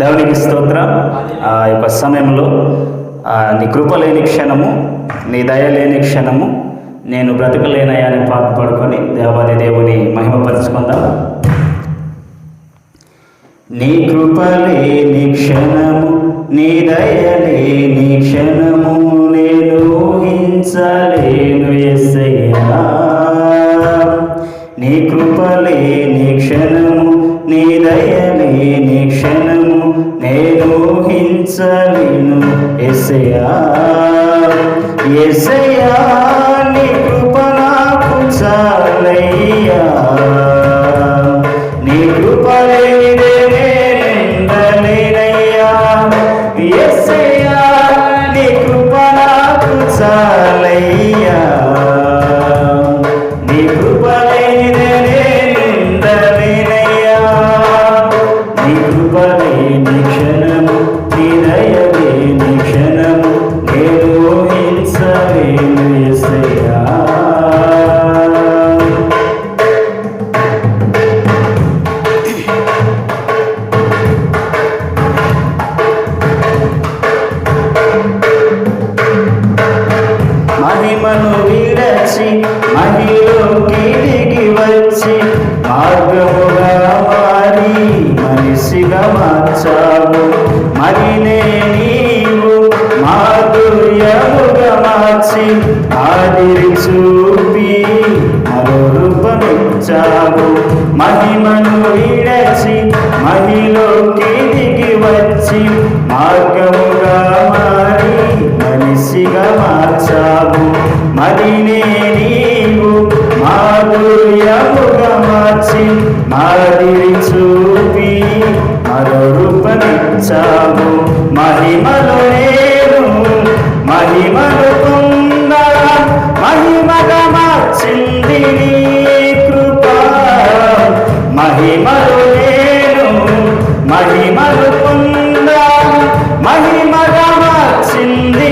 దేవునికి స్తోత్రం. ఆ యొక్క సమయంలో నీ కృప లేని క్షణము నీ దయ లేని క్షణము నేను బ్రతకలేనయ్యా అని పాట పడుకొని దేవాది దేవుని మహిమపరుచుకుందాం. నీ కృప లేని క్షణము నీ దయ లేని క్షణము నేను ఊహించలేను ఎస్సయ్యా నీ కృప లేని క్షణము నీ దయ లేని క్షణము ఊహించలేను ఎస్సయ్యా ఎస్సయ్యా నీ కృప నాకు చాలయ్యా. నీ కృప లేనిదే నేనుండలేనయ్యా యేసయ్యా నీ కృప నాకు చాలయ్యా. మార్చి ఆదిరి చూపి మరో రూపమిచ్చావు మహిమను విడచి మహిలోకి దిగి వచ్చి మార్గముగా మారి మనిషిగా మార్చావు. మరినే నీవు మాధుర్యముగా మార్చి మాదిరి చూపి మరో రూపమిచ్చావు మహిమలోనే మహిమలు పొందా మహిమగా మార్చింది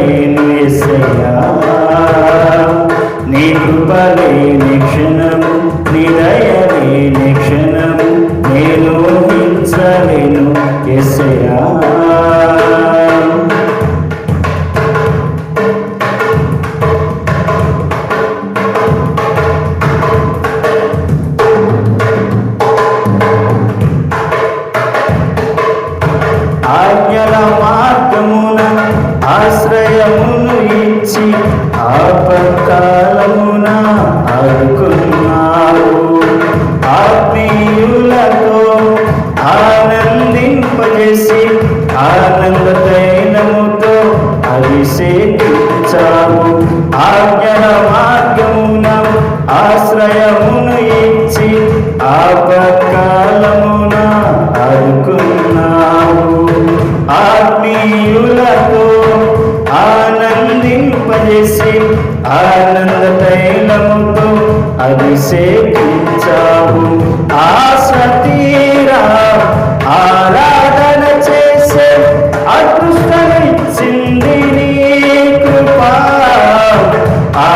ఊహించలేను ఆశ్రయమును ఇచ్చి ఆపత్కాలమున ఆదుకున్నావు ఆత్మీయులతో ఆనందింపజేసి ఆనంద తైలముతో అభిషేకించావు ఆజ్ఞల మార్గమున ఆశ్రయమును ఇచ్చి ఆపత్కాలమున ఆదుకున్నావు అభిషేకించావు ఆ సతీరా ఆరాధన చేసే అదృష్టమిచ్చింది నీ కృప. ఆ